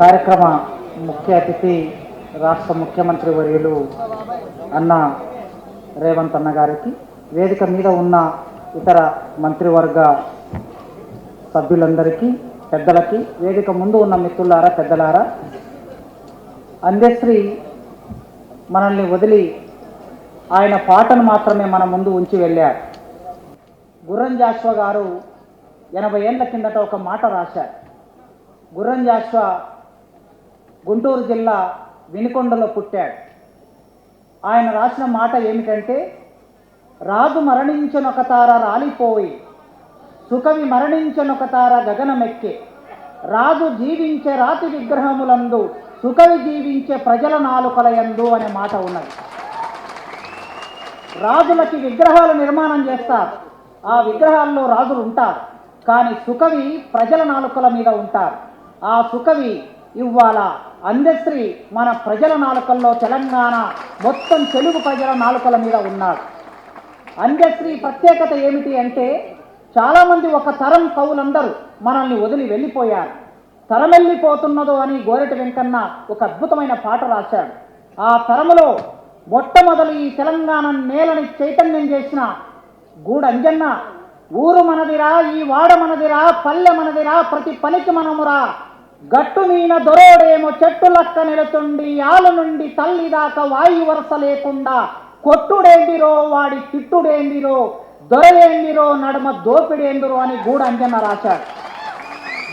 కార్యక్రమ ముఖ్య అతిథి రాష్ట్ర ముఖ్యమంత్రి వర్యులు అన్న రేవంత్ అన్న గారికి వేదిక మీద ఉన్న ఇతర మంత్రివర్గ సభ్యులందరికీ పెద్దలకి వేదిక ముందు ఉన్న మిత్రులారా పెద్దలారా అందశ్రీ మనల్ని వదిలి ఆయన పాటను మాత్రమే మన ముందు ఉంచి వెళ్ళారు. గుర్రం జాషువా గారు ఎనభై ఏళ్ళ కిందట ఒక మాట రాశారు. గుర్రం జాషువా గుంటూరు జిల్లా వినుకొండలో పుట్టాడు. ఆయన రాసిన మాట ఏమిటంటే రాజు మరణించనొక తార రాలిపోయి సుకవి మరణించనొక తార గగనమెక్కే. రాజు జీవించే రాతి విగ్రహములందు సుఖవి జీవించే ప్రజల నాలుకలయందు అనే మాట ఉన్నది. రాజులకి విగ్రహాలు నిర్మాణం చేస్తారు. ఆ విగ్రహాల్లో రాజులు ఉంటారు కానీ సుఖవి ప్రజల నాలుకల మీద ఉంటారు. ఆ సుఖవి ఇవ్వాలా అందశ్రీ మన ప్రజల నాలుకల్లో తెలంగాణ మొత్తం తెలుగు ప్రజల నాలుకల మీద ఉన్నాడు. అందశ్రీ ప్రత్యేకత ఏమిటి అంటే చాలామంది ఒక తరం కవులందరూ మనల్ని వదిలి వెళ్ళిపోయారు. తరం వెళ్ళిపోతున్నదో అని గోరెటి వెంకన్న ఒక అద్భుతమైన పాట రాశాడు. ఆ తరములో మొట్టమొదలు ఈ తెలంగాణ నేలని చైతన్యం చేసిన గూడంజన్న ఊరు మనదిరా ఈ వాడ మనదిరా పల్లె మనదిరా ప్రతి పనికి మనమురా గట్టు మీన దొరోడేమో చెట్టు లక్క నిలుతుండి ఆలు నుండి తల్లి దాకా వాయు వరస లేకుండా కొట్టుడేందిరో వాడి తిట్టుడేందిరో దొరలేందిరో నడుమ దోపిడేందిరో అని గూడంజన్న రాశాడు.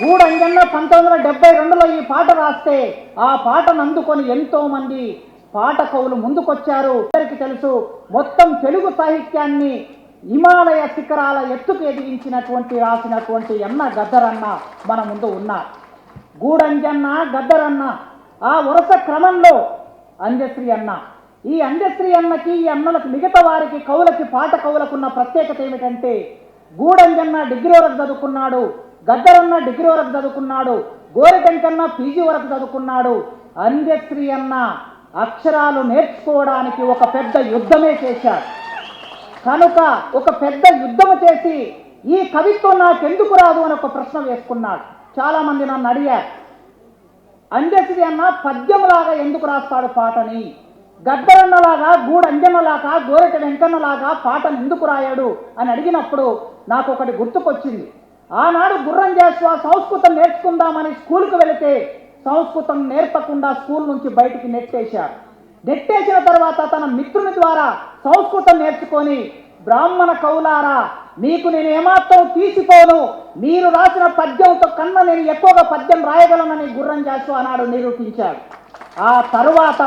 గూడంజన్న పంతొమ్మిది వందల డెబ్బై రెండులో ఈ పాట రాస్తే ఆ పాటను అందుకొని ఎంతో మంది పాట కవులు ముందుకొచ్చారు. ఇద్దరికి తెలుసు మొత్తం తెలుగు సాహిత్యాన్ని హిమాలయ శిఖరాల ఎత్తుకు ఎదిగించినటువంటి రాసినటువంటి ఎన్న గద్దరన్న మన ముందు ఉన్నారు. గూడంజన్న గద్దరన్న ఆ వరుస క్రమంలో అంజశ్రీ అన్న. ఈ అంజశ్రీ అన్నకి ఈ అన్నలకు మిగతా వారికి కవులకి పాట కవులకు ఉన్న ప్రత్యేకత ఏమిటంటే గూడంజన్న డిగ్రీ వరకు చదువుకున్నాడు గద్దరన్న డిగ్రీ వరకు చదువుకున్నాడు గోరిటంకన్న పీజీ వరకు చదువుకున్నాడు. అంజశ్రీ అన్న అక్షరాలు నేర్చుకోవడానికి ఒక పెద్ద యుద్ధమే చేశాడు. కనుక ఒక పెద్ద యుద్ధము చేసి ఈ కవిత్వం నాకెందుకు రాదు అని ఒక ప్రశ్న వేసుకున్నాడు. చాలా మంది నన్ను అడిగారు. అంజశ్రీ అన్న పద్యంలాగా ఎందుకు రాస్తాడు పాటని? గద్దరన్నలాగా గూడంజన్నలాగా గోరెట వెంకన్నలాగా పాటను ఎందుకు రాయాడు అని అడిగినప్పుడు నాకు ఒకటి గుర్తుకొచ్చింది. ఆనాడు గుర్రం జాస్వా సంస్కృతం నేర్చుకుందామని స్కూల్కి వెళితే సంస్కృతం నేర్పకుండా స్కూల్ నుంచి బయటికి నెట్టేశారు. నెట్టేసిన తర్వాత తన మిత్రుని ద్వారా సంస్కృతం నేర్చుకొని బ్రాహ్మణ కౌలారా మీకు నేను ఏమాత్రం తీసిపోను. మీరు రాసిన పద్యంతో కన్నా నేను ఎక్కువగా పద్యం రాయగలనని గుర్రం జాసు అన్నాడు నిరూపించాడు. ఆ తరువాత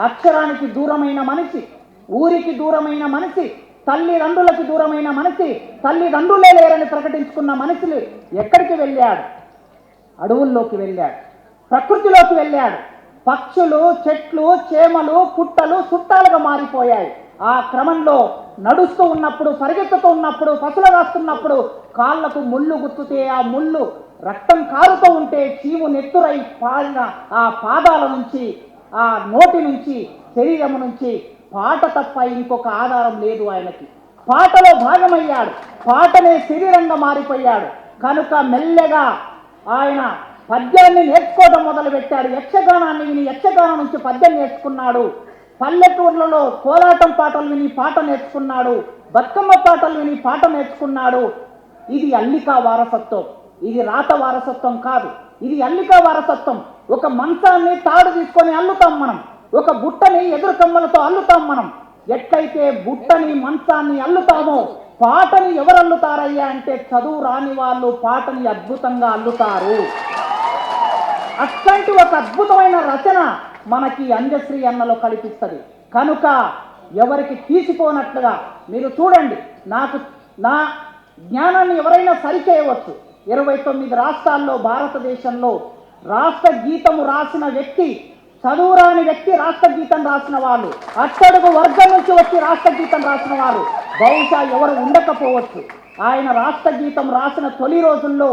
అక్షరానికి దూరమైన మనిషి ఊరికి దూరమైన మనిషి తల్లిదండ్రులకి దూరమైన మనిషి తల్లిదండ్రులే లేరని ప్రకటించుకున్న మనుషులు ఎక్కడికి వెళ్ళాడు? అడవుల్లోకి వెళ్ళాడు. ప్రకృతిలోకి వెళ్ళాడు. పక్షులు చెట్లు చేమలు పుట్టలు చుట్టాలుగా మారిపోయాయి. ఆ క్రమంలో నడుస్తూ ఉన్నప్పుడు పరిగెత్తుతూ ఉన్నప్పుడు పసులు రాస్తున్నప్పుడు కాళ్ళకు ముళ్ళు గుర్తుతే ఆ ముళ్ళు రక్తం కారుతూ ఉంటే చీము నెత్తురై పాడిన ఆ పాదాల నుంచి ఆ నోటి నుంచి శరీరము నుంచి పాట తప్ప ఇంకొక ఆధారం లేదు ఆయనకి. పాటలో భాగమయ్యాడు. పాటనే శరీరంగా మారిపోయాడు. కనుక మెల్లగా ఆయన పద్యాన్ని నేర్చుకోవడం మొదలుపెట్టాడు. యక్షగానాన్ని విని యక్షగానం నుంచి పద్యం నేర్చుకున్నాడు. పల్లెటూర్లలో కోలాటం పాటలు విని పాట నేర్చుకున్నాడు బతుకమ్మ పాటలు విని పాట నేర్చుకున్నాడు. ఇది అల్లిక వారసత్వం. ఇది రాత వారసత్వం కాదు. ఇది అల్లిక వారసత్వం. ఒక మంచాన్ని తాడు తీసుకొని అల్లుతాం మనం. ఒక బుట్టని ఎదురు కమ్మలతో అల్లుతాం మనం. ఎట్లయితే బుట్టని మంచాన్ని అల్లుతామో పాటని ఎవరు అల్లుతారయ్యా అంటే చదువు రాని వాళ్ళు పాటని అద్భుతంగా అల్లుతారు. అట్లాంటి ఒక అద్భుతమైన రచన మనకి అంజశ్రీ అన్నలో కల్పిస్తుంది. కనుక ఎవరికి తీసిపోనట్లుగా మీరు చూడండి. నాకు నా జ్ఞానాన్ని ఎవరైనా సరిచేయవచ్చు. ఇరవై తొమ్మిది రాష్ట్రాల్లో భారతదేశంలో రాష్ట్ర గీతము రాసిన వ్యక్తి చదువురాని వ్యక్తి రాష్ట్ర గీతం రాసిన వాళ్ళు అట్టడుగు వర్గం నుంచి వచ్చి రాష్ట్ర గీతం రాసిన వారు బహుశా ఎవరు ఉండకపోవచ్చు. ఆయన రాష్ట్ర గీతం రాసిన తొలి రోజుల్లో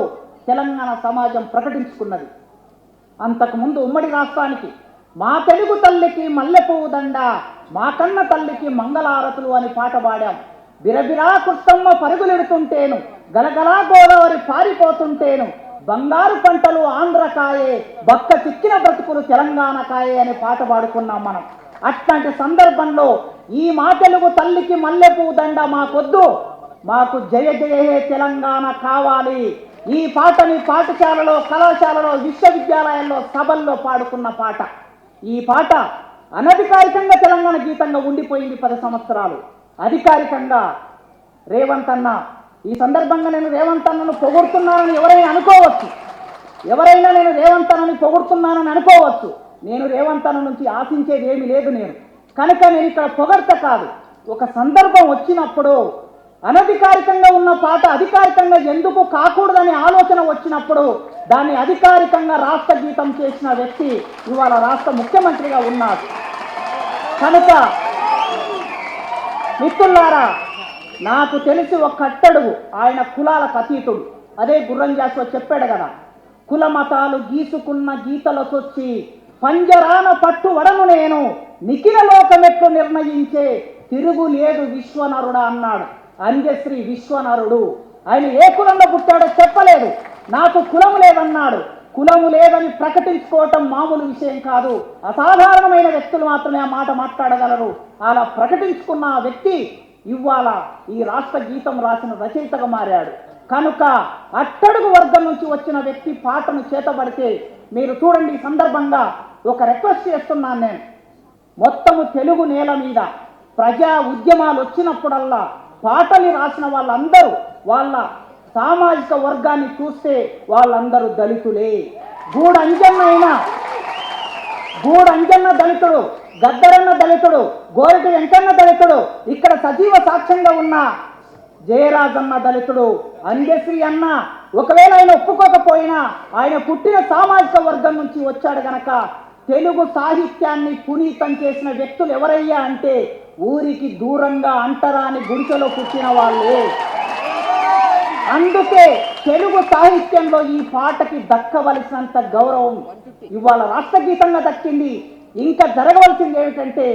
తెలంగాణ సమాజం ప్రకటించుకున్నది. అంతకుముందు ఉమ్మడి రాష్ట్రానికి మా తెలుగు తల్లికి మల్లెపువ్వు దండ మా కన్న తల్లికి మంగళారతులు అని పాట పాడాం. బిరబిరా కుస్తమ్మ పరుగులెడుతుంటేను గలగలా గోదావరి పారిపోతుంటేను బంగారు పంటలు ఆంధ్రకాయే బక్క చిక్కిన బ్రతుకులు తెలంగాణ కాయే అని పాట పాడుకున్నాం మనం. అట్లాంటి సందర్భంలో ఈ మా తెలుగు తల్లికి మల్లెపువ్వు దండ మాకొద్దు. మాకు జయ జయ హే తెలంగాణ కావాలి. ఈ పాటని పాఠశాలలో కళాశాలలో విశ్వవిద్యాలయాల్లో సభల్లో పాడుకున్న పాట. ఈ పాట అనధికారికంగా తెలంగాణ గీతంగా ఉండిపోయింది పది సంవత్సరాలు. అధికారికంగా రేవంత్ అన్న ఈ సందర్భంగా నేను రేవంత్ అన్నను పొగుడుతున్నానని ఎవరైనా అనుకోవచ్చు. ఎవరైనా నేను రేవంత్ అన్నని పొగుడుతున్నానని అనుకోవచ్చు. నేను రేవంత్ అన్న నుంచి ఆశించేది ఏమీ లేదు నేను. కనుక నేను ఇక్కడ పొగడ్త కాదు. ఒక సందర్భం వచ్చినప్పుడు అనధికారికంగా ఉన్న పాట అధికారికంగా ఎందుకు కాకూడదనే ఆలోచన వచ్చినప్పుడు దాన్ని అధికారికంగా రాష్ట్ర గీతం చేసిన వ్యక్తి ఇవాళ రాష్ట్ర ముఖ్యమంత్రిగా ఉన్నాడు కనుక మిత్రులారా నాకు తెలిసి ఒక కట్టడుగు ఆయన కులాల అతీతుడు. అదే గుర్రం జాషువా చెప్పాడు కదా కుల మతాలు గీసుకున్న గీతలకొచ్చి పంజరాన పట్టు వడను నేను నిఖిల లోకమెట్లు నిర్ణయించే తిరుగు లేదు విశ్వనరుడా అన్నాడు. అంజశ్రీ విశ్వనరుడు ఆయన ఏ కులంలో పుట్టాడో చెప్పలేదు. నాకు కులము లేదన్నాడు. కులము లేదని ప్రకటించుకోవటం మామూలు విషయం కాదు. అసాధారణమైన వ్యక్తులు మాత్రమే ఆ మాట మాట్లాడగలరు. అలా ప్రకటించుకున్న ఆ వ్యక్తి ఇవాళ ఈ రాష్ట్ర గీతం రాసిన రచయితగా మారాడు. కనుక అట్టడుగు వర్గం నుంచి వచ్చిన వ్యక్తి పాటను చేతబడితే మీరు చూడండి ఈ సందర్భంగా ఒక రిక్వెస్ట్ చేస్తున్నాను నేను. మొత్తము తెలుగు నేల మీద ప్రజా ఉద్యమాలు వచ్చినప్పుడల్లా పాటలు రాసిన వాళ్ళందరూ వాళ్ళ సామాజిక వర్గాన్ని చూస్తే వాళ్ళందరూ దళితులే. గూడంజన్న అయినా గూడంజన్న దళితుడు గద్దరన్న దళితుడు గోరటి వెంకన్న దళితుడు ఇక్కడ సజీవ సాక్ష్యంగా ఉన్న జయరాజన్న దళితుడు అంజశ్రీ అన్న ఒకవేళ ఆయన ఒప్పుకోకపోయినా ఆయన పుట్టిన సామాజిక వర్గం నుంచి వచ్చాడు గనక తెలుగు సాహిత్యాన్ని పునీతం చేసిన వ్యక్తులు ఎవరయ్యా అంటే ఊరికి దూరంగా అంటరాని గుడిసెలో పుట్టిన వాళ్ళే. అందుకే తెలుగు సాహిత్యంలో ఈ పాటకి దక్కవలసినంత గౌరవం ఇవాళ రాష్ట్ర గీతంగా దక్కింది. ఇంకా జరగవలసింది ఏమిటంటే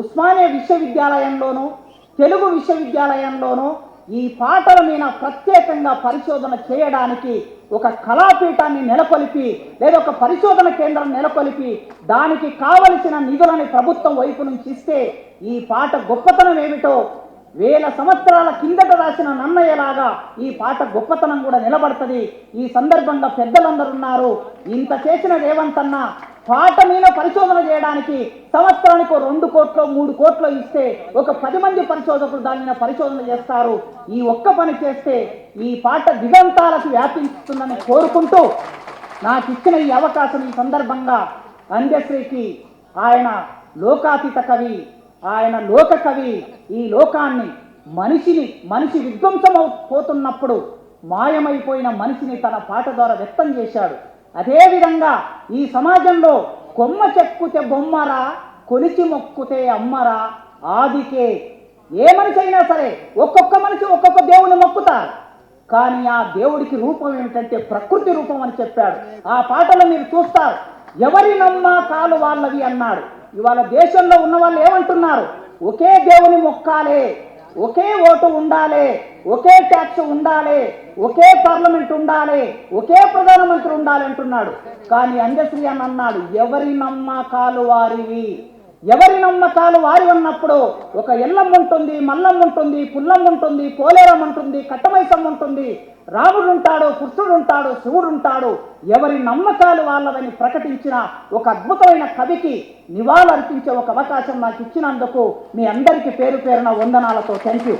ఉస్మానియా విశ్వవిద్యాలయంలోనూ తెలుగు విశ్వవిద్యాలయంలోనూ ఈ పాటల మీద ప్రత్యేకంగా పరిశోధన చేయడానికి ఒక కళాపీఠాన్ని నెలకొల్పి లేదా ఒక పరిశోధన కేంద్రం నెలకొల్పి దానికి కావలసిన నిధులని ప్రభుత్వం వైపు నుంచి ఇస్తే ఈ పాట గొప్పతనం ఏమిటో వేల సంవత్సరాల కిందట రాసిన నన్నయ్యలాగా ఈ పాట గొప్పతనం కూడా నిలబడుతుంది. ఈ సందర్భంగా పెద్దలందరున్నారు ఇంత చేసిన రేవంతన్నా పాట మీద పరిశోధన చేయడానికి సంవత్సరానికి రెండు కోట్లు మూడు కోట్లు ఇస్తే ఒక పది మంది పరిశోధకులు దాని మీద పరిశోధన చేస్తారు. ఈ ఒక్క పని చేస్తే ఈ పాట దిగంతాలకు వ్యాపించుతుందని కోరుకుంటూ నాకు ఇచ్చిన ఈ అవకాశం ఈ సందర్భంగా అంధ్యశ్రీకి ఆయన లోకాతీత కవి ఆయన లోక కవి ఈ లోకాన్ని మనిషిని మనిషి విధ్వంసం పోతున్నప్పుడు మాయమైపోయిన మనిషిని తన పాట ద్వారా వ్యక్తం చేశాడు. అదేవిధంగా ఈ సమాజంలో కొమ్మ చెక్కుతే బొమ్మరా కొలిచి మొక్కుతే అమ్మరా ఆదికే ఏ మనిషి అయినా సరే ఒక్కొక్క మనిషి ఒక్కొక్క దేవుని మొక్కుతారు. కానీ ఆ దేవుడికి రూపం ఏమిటంటే ప్రకృతి రూపం అని చెప్పాడు. ఆ పాటలో మీరు చూస్తారు. ఎవరి నమ్మకాలు వాళ్ళవి అన్నాడు. ఇవాళ దేశంలో ఉన్న వాళ్ళు ఏమంటున్నారు? ఒకే దేవుని మొక్కాలే ఒకే ఓటు ఉండాలి ఒకే ట్యాక్స్ ఉండాలి ఒకే పార్లమెంట్ ఉండాలి ఒకే ప్రధానమంత్రి ఉండాలి అంటున్నాడు. కానీ అంజశ్రీ అని అన్నాడు ఎవరి నమ్మకాలు వారివి? ఎవరి నమ్మకాలు వారి ఉన్నప్పుడు ఒక ఎల్లం ఉంటుంది మల్లం ఉంటుంది పుల్లం ఉంటుంది పోలేరం ఉంటుంది కట్టమైసం ఉంటుంది. రాముడు ఉంటాడు కృష్ణుడు ఉంటాడు శివుడు ఉంటాడు. ఎవరి నమ్మకాలు వాళ్ళవని ప్రకటించిన ఒక అద్భుతమైన కవికి నివాళులర్పించే ఒక అవకాశం నాకు ఇచ్చినందుకు మీ అందరికీ పేరు పేరున వందనాలతో థ్యాంక్ యూ